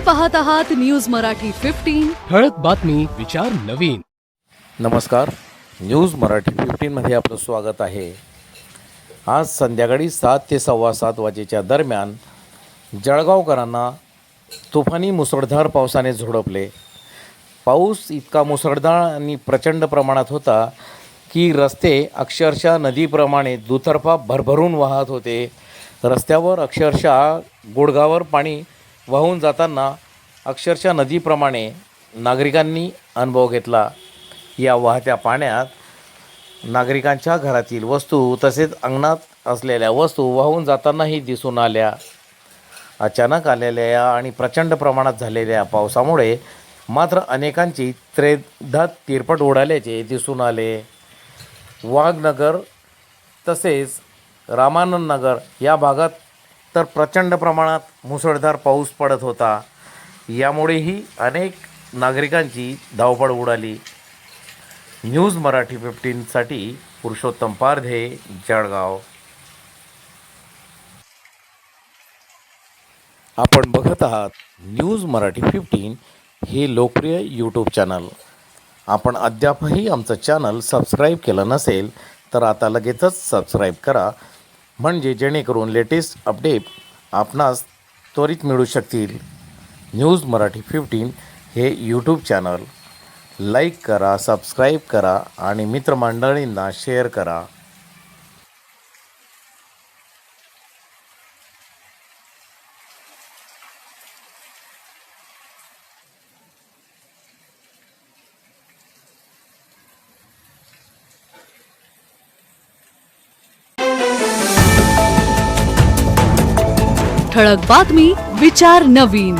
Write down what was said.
पाहत आहात news Marathi fifteen ठळक बातमी विचार नवीन. नमस्कार. न्यूज मराठी फिफ्टीनमध्ये आपलं स्वागत आहे. आज संध्याकाळी सात ते सव्वा सात वाजेच्या दरम्यान जळगावकरांना तुफानी मुसळधार पावसाने झोडपले. पाऊस इतका मुसळधार आणि प्रचंड प्रमाणात होता की रस्ते अक्षरशः नदीप्रमाणे दुतर्फा भरभरून वाहत होते. रस्त्यावर अक्षरशः गुडघावर पाणी वाहून जाताना अक्षरशः नदीप्रमाणे नागरिकांनी अनुभव घेतला. या वाहत्या पाण्यात नागरिकांच्या घरातील वस्तू तसेच अंगणात असलेल्या वस्तू वाहून जातानाही दिसून आल्या. अचानक आलेल्या या आणि प्रचंड प्रमाणात झालेल्या पावसामुळे मात्र अनेकांची त्रेधात तिरपट उडाल्याचे दिसून आले. वाघनगर तसेच रामानंद नगर या भागात तर प्रचंड प्रमाणात मुसळधार पाऊस पडत होता. यामुळेही अनेक नागरिकांची धावपळ उडाली. न्यूज मराठी फिफ्टीनसाठी पुरुषोत्तम पारधे जळगाव. आपण बघत आहात न्यूज मराठी फिफ्टीन हे लोकप्रिय यूट्यूब चॅनल आपण अद्यापही आमचं चॅनल सबस्क्राईब केलं नसेल तर आता लगेचच सबस्क्राईब करा. म्हणजे जेणेकरून लेटेस्ट अपडेट आपणास त्वरित मिळू शकतील. न्यूज मराठी फिफ्टीन हे यूट्यूब चॅनल लाईक करा सबस्क्राईब करा आणि मित्रमंडळींना शेअर करा. ठळक बातमी विचार नवीन.